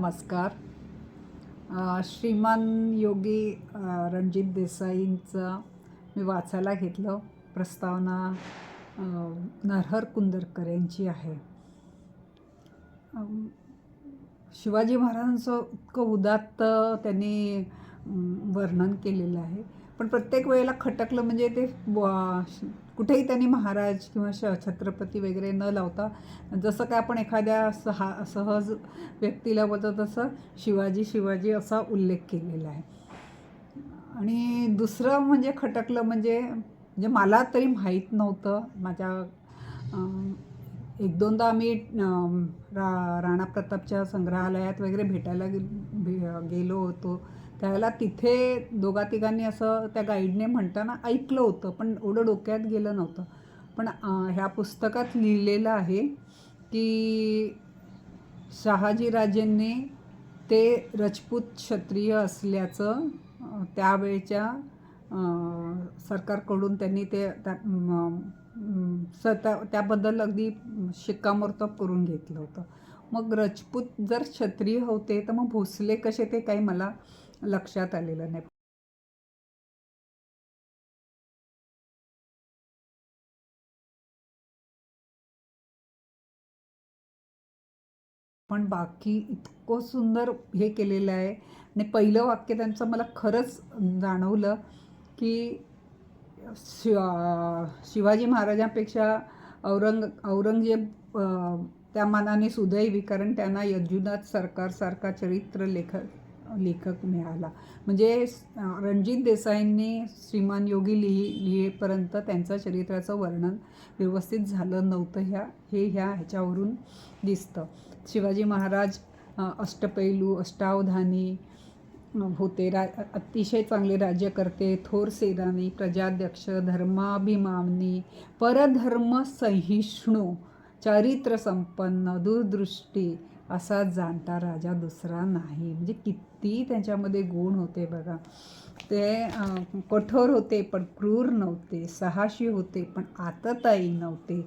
नमस्कार. श्रीमान योगी रणजित देसाईंचं मी वाचायला घेतलं. प्रस्तावना नरहर कुंदरकर यांची आहे. शिवाजी महाराजांचं इतकं उदात्त त्यांनी वर्णन केलेलं आहे. पण प्रत्येक वेळेला खटकलं म्हणजे ते श- कुठेही त्यांनी महाराज किंवा श छत्रपती वगैरे न लावता जसं काय आपण एखाद्या सहा सहज व्यक्तीला बोलतो तसं शिवाजी शिवाजी असा उल्लेख केलेला आहे. आणि दुसरं म्हणजे खटकलं म्हणजे म्हणजे मला तरी माहीत नव्हतं माझ्या एक दोनदा आम्ही रा राणा प्रतापच्या संग्रहालयात वगैरे भेटायला गे भे- गेलो होतो. त्यावेळेला तिथे दोघा तिघांनी असं त्या गाईडने म्हणताना ऐकलं होतं पण एवढं डोक्यात गेलं नव्हतं. पण ह्या पुस्तकात लिहिलेलं आहे की शहाजीराजेंनी ते रजपूत क्षत्रिय असल्याचं त्यावेळच्या सरकारकडून त्यांनी ते त्या स त्याबद्दल अगदी शिक्कामोर्तब करून घेतलं होतं. मग रजपूत जर क्षत्रिय होते तर मग भोसले कसे ते काही मला लक्षात आलेलं नाही. पण बाकी इतकं सुंदर हे केलेलं आहे. आणि पहिलं वाक्य त्यांचं मला खरंच जाणवलं की शि शिवाजी महाराजांपेक्षा औरंग औरंगजेब त्या मानाने सुदैवी कारण त्यांना यजुनाथ सरकारसारखा चरित्र लेखक लेखक मिळाला. म्हणजे रणजित देसाईंनी श्रीमान योगी लिहि लिहेपर्यंत त्यांचं चरित्राचं वर्णन व्यवस्थित झालं नव्हतं ह्या हे ह्या ह्याच्यावरून दिसतं. शिवाजी महाराज अष्टपैलू अष्टावधानी होते रा अतिशय चांगले राज्यकर्ते थोर सेनानी प्रजाध्यक्ष धर्माभिमानी परधर्म सहिष्णू चारित्र संपन्न दूरदृष्टी असा जाणता राजा दुसरा नाही. म्हणजे किती त्याच्यामध्ये गुण होते बघा. ते कठोर होते पण क्रूर नव्हते. साहसी होते पण आतताई नव्हते.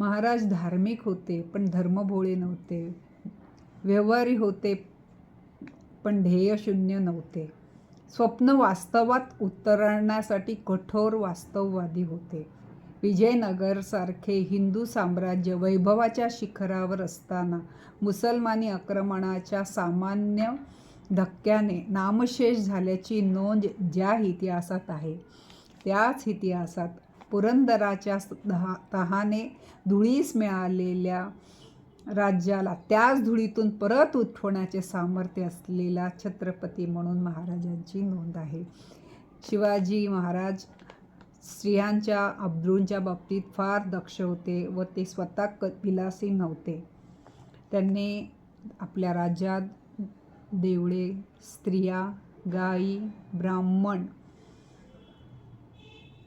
महाराज धार्मिक होते पण धर्मभोळे नव्हते. व्यवहारी होते पण ध्येयशून्य नव्हते. स्वप्न वास्तवात उतरण्यासाठी कठोर वास्तववादी होते. विजयनगरसारखे हिंदू साम्राज्य वैभवाच्या शिखरावर असताना मुसलमानी आक्रमणाच्या सामान्य धक्क्याने नामशेष झाल्याची नोंद ज्या इतिहासात आहे त्याच इतिहासात पुरंदराच्या दहा तहाने धुळीस मिळालेल्या राज्याला त्याच धुळीतून परत उठवण्याचे सामर्थ्य असलेला छत्रपती म्हणून महाराजांची नोंद आहे. शिवाजी महाराज स्त्रियांच्या अब्रूंच्या बाबतीत फार दक्ष होते व ते स्वतः क विलासी नव्हते. त्यांनी आपल्या राज्यात देवळे स्त्रिया गायी ब्राह्मण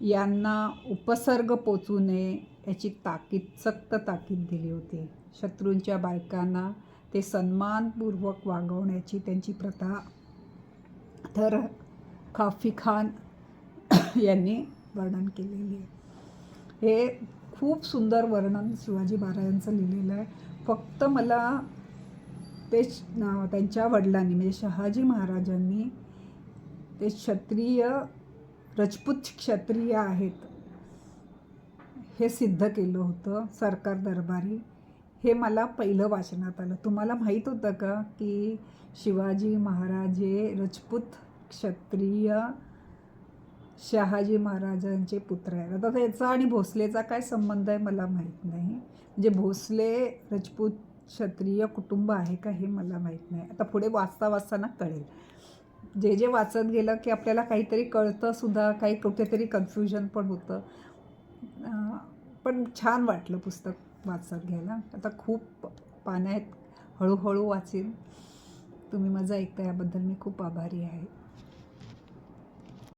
यांना उपसर्ग पोचू नये त्याची ताकीद सक्त ताकीद दिली होती. शत्रूंच्या बायकांना ते सन्मानपूर्वक वागवण्याची त्यांची प्रथा तर खाफी खान यांनी वर्णन केलेली आहे. हे खूप सुंदर वर्णन शिवाजी महाराजांचं लिहिलेलं आहे. फक्त मला ते त्यांच्या वडिलांनी म्हणजे शहाजी महाराजांनी ते क्षत्रिय रजपूत क्षत्रिय आहेत हे सिद्ध केलं होतं सरकार दरबारी. हे मला पहिलं वाचनात आलं. तुम्हाला माहीत होतं का की शिवाजी महाराज हे रजपूत क्षत्रिय शहाजी महाराजांचे पुत्र आहेत? आता त्याचा आणि भोसलेचा काय संबंध आहे मला माहीत नाही. म्हणजे भोसले रजपूत क्षत्रिय कुटुंब आहे का हे मला माहीत नाही. आता पुढे वाचता वाचताना कळेल. जे जे वाचत गेलं की आपल्याला काहीतरी कळतं सुद्धा काही कुठेतरी कन्फ्युजन पण होतं. पण छान वाटलं पुस्तक वाचत घ्यायला. आता खूप पानं आहेत. हळूहळू वाचेन. तुम्ही माझं ऐकता याबद्दल मी खूप आभारी आहे.